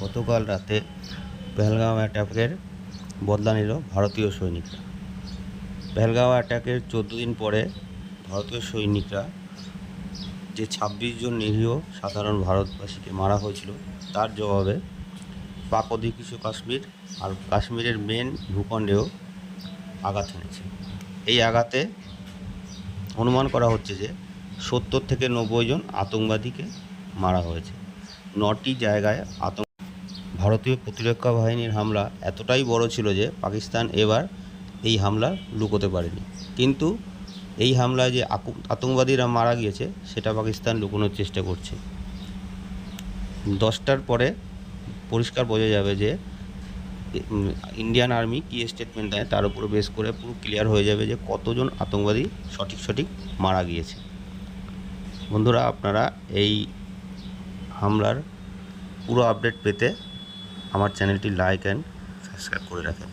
গতকাল রাতে পেহেলগাঁও অ্যাটাকের বদলা নিল ভারতীয় সৈনিকরা। পেহেলগাঁও অ্যাটাকের চোদ্দ দিন পরে ভারতীয় সৈনিকরা যে ছাব্বিশ জন নিরীহ সাধারণ ভারতবাসীকে মারা হয়েছিল, তার জবাবে পাক অধিকৃত কাশ্মীর আর কাশ্মীরের মেন ভূখণ্ডেও আঘাত এনেছে। এই আঘাতে অনুমান করা হচ্ছে যে সত্তর থেকে নব্বই জন আতঙ্কবাদীকে মারা হয়েছে। নটি জায়গায় আতঙ্ক ভারতীয় প্রতিরক্ষা বাহিনীর হামলা এতটাই বড় ছিল যে পাকিস্তান এবার এই হামলা লুকোতে পারেনি। কিন্তু এই হামলায় যে আতঙ্কবাদীরা মারা গিয়েছে, সেটা পাকিস্তান লুকোনোর চেষ্টা করছে। দশটার পরে পরিষ্কার বোঝা যাবে যে ইন্ডিয়ান আর্মি কী স্টেটমেন্ট দেয়, তার উপরে বেস করে পুরো ক্লিয়ার হয়ে যাবে যে কতজন আতঙ্কবাদী সঠিক সঠিক মারা গিয়েছে। বন্ধুরা, আপনারা এই হামলার পুরো আপডেট পেতে আমার চ্যানেলটি লাইক অ্যান্ড সাবস্ক্রাইব করে রাখেন।